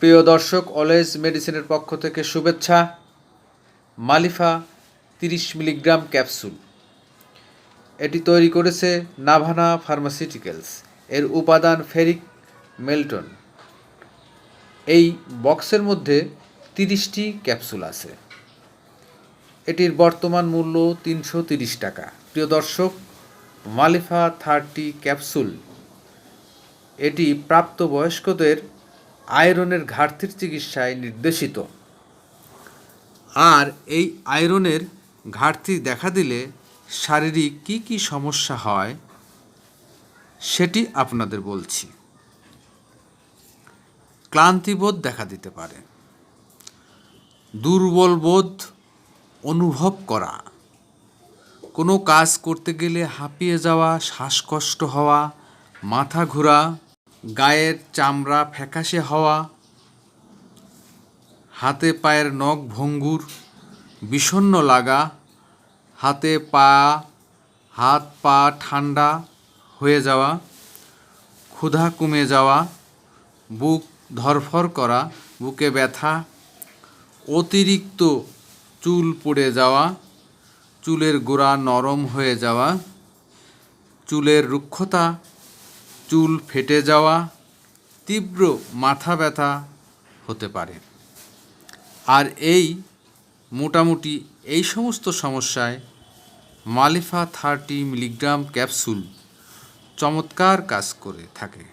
প্রিয় দর্শক, অলওয়েজ মেডিসিনের পক্ষ থেকে শুভেচ্ছা। মালিফা তিরিশ মিলিগ্রাম ক্যাপসুল। এটি তৈরি করেছে নাভানা ফার্মাসিউটিক্যালস। এর উপাদান ফেরিক মেল্টন। এই বক্সের মধ্যে তিরিশটি ক্যাপসুল আছে। এটির বর্তমান মূল্য তিনশো তিরিশ টাকা। প্রিয় দর্শক, মালিফা থার্টি ক্যাপসুল। এটি প্রাপ্তবয়স্কদের আয়রনের ঘাটতির চিকিৎসায় নির্দেশিত। আর এই আয়রনের ঘাটতি দেখা দিলে শারীরিক কি কি সমস্যা হয়, সেটি আপনাদের বলছি। ক্লান্তিবোধ দেখা দিতে পারে। দুর্বল বোধ অনুভব করা। কোনো কাজ করতে গেলে হাঁপিয়ে যাওয়া, শ্বাসকষ্ট হওয়া, মাথা ঘোরা গায়ের চামড়া ফ্যাকাশে হওয়া, হাতে পায়ের নখ ভঙ্গুর, বিষণ্ণ লাগা, হাতে পা, হাত পা ঠান্ডা হয়ে যাওয়া, ক্ষুধা কমে যাওয়া, বুক ধরফর করা, বুকে ব্যথা, অতিরিক্ত চুল পড়ে যাওয়া, চুলের গোড়া নরম হয়ে যাওয়া, চুলের রুক্ষতা চুল ফেটে যাওয়া, তীব্র মাথা ব্যথা হতে পারে। আর এই, মোটামুটি এই সমস্ত সমস্যায় মালিফা থার্টি মিলিগ্রাম ক্যাপসুল চমৎকার কাজ করে থাকে।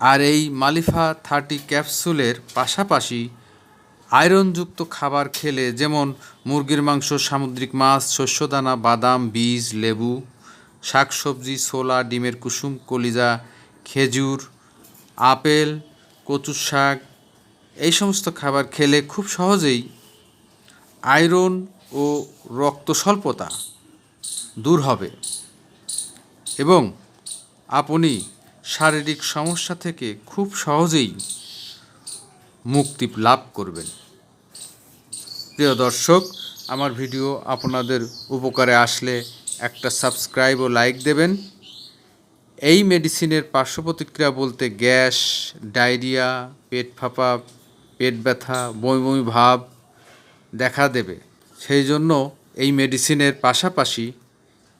আর এই মালিফা থার্টি ক্যাপসুলের পাশাপাশি আয়রনযুক্ত খাবার খেলে যেমন মুরগির মাংস, সামুদ্রিক মাছ, শস্যদানা, বাদাম, বীজ, লেবু শাকসবজি, ছোলা, ডিমের কুসুম, কলিজা, খেজুর, আপেল, কচুর শাক, এই সমস্ত খাবার খেলে খুব সহজেই আয়রন ও রক্ত স্বল্পতা দূর হবে। এবং আপনি শারীরিক সমস্যা থেকে খুব সহজেই মুক্তি লাভ করবেন। প্রিয় দর্শক, আমার ভিডিও আপনাদের উপকারে আসলে একটা সাবস্ক্রাইব ও লাইক দেবেন। এই মেডিসিনের পার্শ্ব প্রতিক্রিয়া বলতে গ্যাস, ডায়রিয়া, পেট ফাঁপা, পেট ব্যথা, বমি বমি ভাব দেখা দেবে। সেই জন্য এই মেডিসিনের পাশাপাশি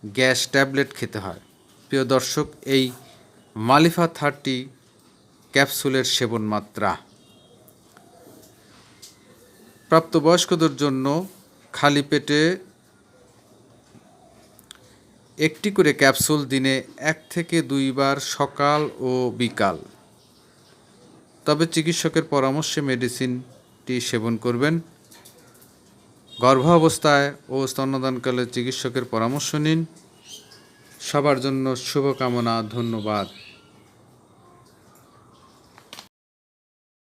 গ্যাস ট্যাবলেট খেতে হয়। প্রিয় দর্শক, এই মালিফা থার্টি ক্যাপসুলের সেবন মাত্রা প্রাপ্তবয়স্কদের জন্য খালি পেটে একটি করে ক্যাপসুল দিনে এক থেকে দুইবার সকাল ও বিকাল। তবে চিকিৎসকের পরামর্শে মেডিসিনটি সেবন করবেন। গর্ভাবস্থায় ও স্তন্যদানকালে চিকিৎসকের পরামর্শ নিন। সবার জন্য শুভকামনা, ধন্যবাদ।